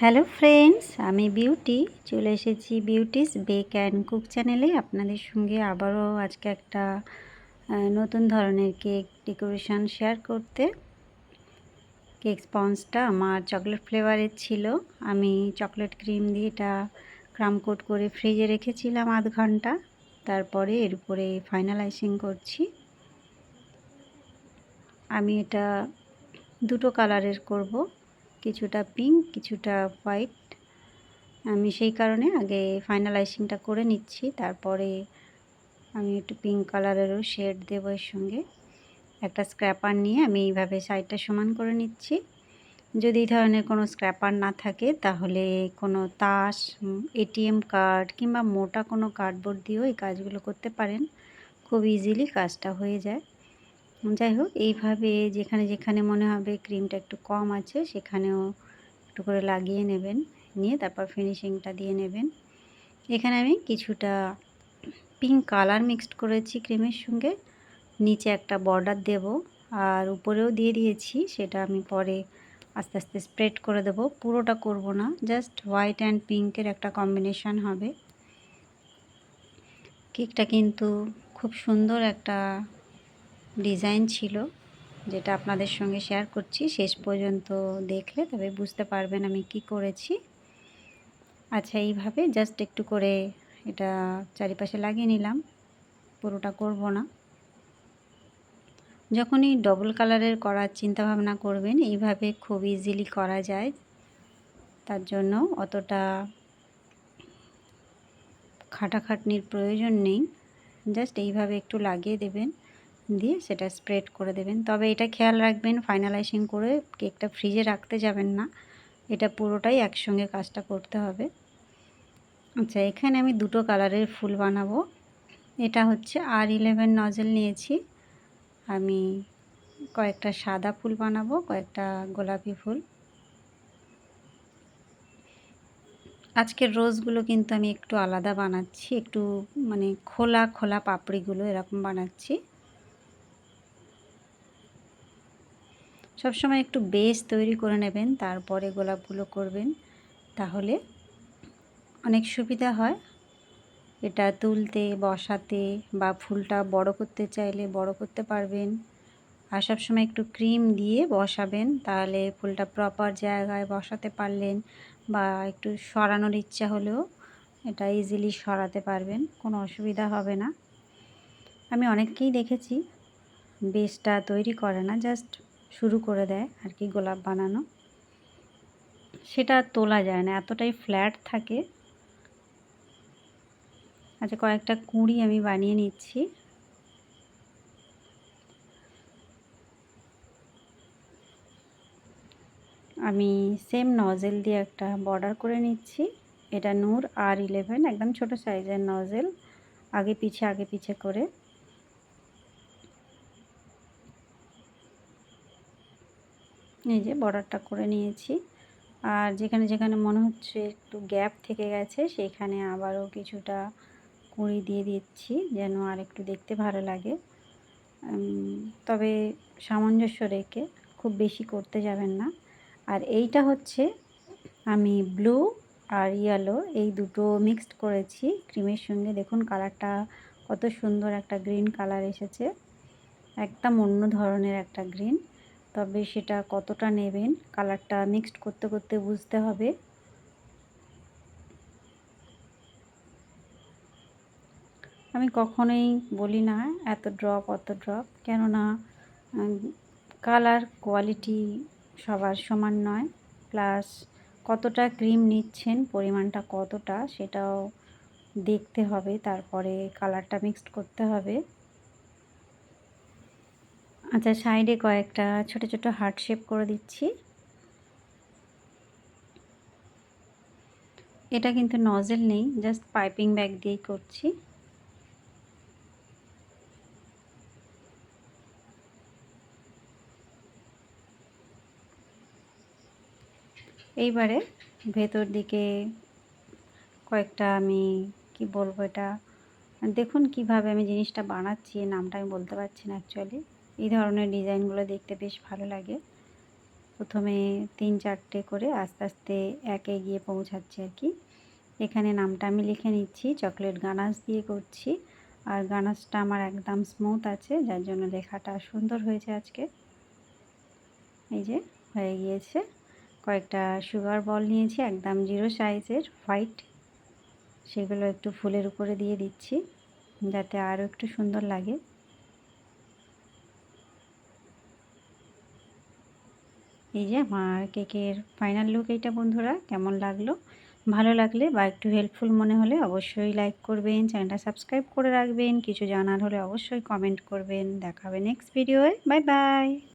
Hello friends, আমি beauty. চলে এসেছি বিউটিস বেক অ্যান্ড কুক চ্যানেলে। আপনাদের সঙ্গে আবারও আজকে একটা নতুন ধরনের কেক ডেকোরেশন শেয়ার করতে। কেক স্পঞ্জটা আমার চকলেট ফ্লেভারের ছিল। আমি চকলেট ক্রিম দিয়ে এটা ক্রাম কোট করে ফ্রিজে রেখেছিলাম আধ ঘণ্টা। তারপরে এর উপরে ফাইনালাইজিং করছি। আমি এটা দুটো কালারের করব। কিছুটা পিঙ্ক কিছুটা হোয়াইট আমি সেই কারণে আগে ফাইনালাইজিংটা করে নিচ্ছি, তারপরে আমি একটু পিঙ্ক কালারেরও শেড দেবো এর সঙ্গে। একটা স্ক্র্যাপার নিয়ে আমি এইভাবে সাইডটা সমান করে নিচ্ছি। যদি এই ধরনের কোনো স্ক্র্যাপার না থাকে, তাহলে কোনো তাস, এটিএম কার্ড কিংবা মোটা কোনো কার্ডবোর্ড দিয়েও এই কাজগুলো করতে পারেন। খুব ইজিলি কাজটা হয়ে যায়। যাই হোক এইভাবে যেখানে যেখানে মনে হবে ক্রিমটা একটু কম আছে, সেখানেও একটু করে লাগিয়ে নেবেন। নিয়ে তারপর ফিনিশিংটা দিয়ে নেবেন। এখানে আমি কিছুটা পিঙ্ক কালার মিক্সড করেছি ক্রিমের সঙ্গে। নিচে একটা বর্ডার দেব আর উপরেও দিয়ে দিয়েছি, সেটা আমি পরে আস্তে আস্তে স্প্রেড করে দেব। পুরোটা করব না, জাস্ট হোয়াইট অ্যান্ড পিঙ্কের একটা কম্বিনেশন হবে। কেকটা কিন্তু খুব সুন্দর একটা ডিজাইন ছিল, যেটা আপনাদের সঙ্গে শেয়ার করছি। শেষ পর্যন্ত দেখলে তবে বুঝতে পারবেন আমি কি করেছি। আচ্ছা এইভাবে জাস্ট একটু করে এটা চারিপাশে লাগিয়ে নিলাম। পুরোটা করব না। যখনই ডবল কালারের করার চিন্তা ভাবনা করবেন, এইভাবে খুব ইজিলি করা যায়। তার জন্য অতটা খাটাখাটনির প্রয়োজন নেই। জাস্ট এইভাবে একটু লাগিয়ে দেবেন। দিয়ে সেটা স্প্রেড করে দেবেন। তবে এটা খেয়াল রাখবেন ফাইনালাইজিং করে কেকটা ফ্রিজে রাখতে যাবেন না। এটা পুরোটাই একসঙ্গে কাজটা করতে হবে। আচ্ছা এখানে আমি দুটো কালারের ফুল বানাবো। এটা হচ্ছে আর ইলেভেন নজেল নিয়েছি। আমি কয়েকটা সাদা ফুল বানাবো, কয়েকটা গোলাপি ফুল। আজকের রোজগুলো কিন্তু আমি একটু আলাদা বানাচ্ছি, একটু মানে খোলা খোলা পাপড়িগুলো এরকম বানাচ্ছি। সবসময় একটু বেস তৈরি করে নেবেন, তারপরে গোলাপগুলো করবেন। তাহলে অনেক সুবিধা হয়। এটা তুলতে, বসাতে বা ফুলটা বড় করতে চাইলে বড় করতে পারবেন। আর সবসময় একটু ক্রিম দিয়ে বসাবেন, তাহলে ফুলটা প্রপার জায়গায় বসাতে পারলেন বা একটু সরানোর ইচ্ছা হলেও এটা ইজিলি সরাতে পারবেন, কোনো অসুবিধা হবে না। আমি অনেককেই দেখেছি বেসটা তৈরি করে না জাস্ট শুরু করে দেয় আর কি গোলাপ বানানো। সেটা তোলা যায় না, এতটাই ফ্ল্যাট থাকে। আচ্ছা কয়েকটা কুঁড়ি আমি বানিয়ে নিচ্ছি। আমি সেম নজেল দিয়ে একটা বর্ডার করে নিচ্ছি। এটা নূর আর ইলেভেন একদম ছোট সাইজের নজেল আগে পিছে আগে পিছে করে। যে বর্ডারটা করে নিয়েছি। আর যেখানে যেখানে মনে হচ্ছে একটু গ্যাপ থেকে গেছে, সেখানে আবারও কিছুটা কুড়ি দিয়ে দিচ্ছি যেন আর একটু দেখতে ভালো লাগে। তবে সামঞ্জস্য রেখে খুব বেশি করতে যাবেন না। আর এইটা হচ্ছে আমি ব্লু আর ইয়েলো এই দুটো মিক্সড করেছি ক্রিমের সঙ্গে। দেখুন কালারটা কত সুন্দর একটা গ্রিন কালার এসেছে। একদম অন্য ধরনের একটা গ্রিন তবে সেটা কতটা নেবেন? কালারটা মিক্সড করতে করতে বুঝতে হবে। আমি কখনোই বলি না এত ড্রপ অত ড্রপ কেননা কালার কোয়ালিটি সবার সমান নয়। প্লাস কতটা ক্রিম নিচ্ছেন, পরিমাণটা কতটা, সেটাও দেখতে হবে। তারপরে কালারটা মিক্সড করতে হবে। আচ্ছা সাইডে কয়েকটা ছোট ছোট হার্ট শেপ করে দিচ্ছি। এটা কিন্তু নজেল নেই, জাস্ট পাইপিং ব্যাগ দিয়েই করছি। এইবারে ভেতর দিকে কয়েকটা আমি, কি বলব এটা? দেখুন কীভাবে আমি জিনিসটা বানাচ্ছি নামটা আমি বলতে পারছি না অ্যাকচুয়ালি এই ধরনের ডিজাইনগুলো দেখতে বেশ ভালো লাগে। প্রথমে তিন চারটে করে আস্তে আস্তে একে গিয়ে পৌঁছাচ্ছে আর কি। এখানে নামটা আমি লিখে নিচ্ছি, চকলেট গানাস দিয়ে করছি। আর গানাসটা আমার একদম স্মুথ আছে, যার জন্য লেখাটা সুন্দর হয়েছে আজকে। এই যে, হয়ে গিয়েছে। কয়েকটা সুগার বল নিয়েছি, একদম জিরো সাইজের হোয়াইট সেগুলো একটু ফুলের উপরে দিয়ে দিচ্ছি, যাতে আরও একটু সুন্দর লাগে। এই যে আমার কেকের ফাইনাল লুক এইটা বন্ধুরা, কেমন লাগল? ভালো লাগলে বা একটু হেল্পফুল মনে হলে অবশ্যই লাইক করবেন চ্যানেলটা সাবস্ক্রাইব করে রাখবেন, কিছু জানার হলে অবশ্যই কমেন্ট করবেন। দেখাবে নেক্সট ভিডিওয়ে বাই বাই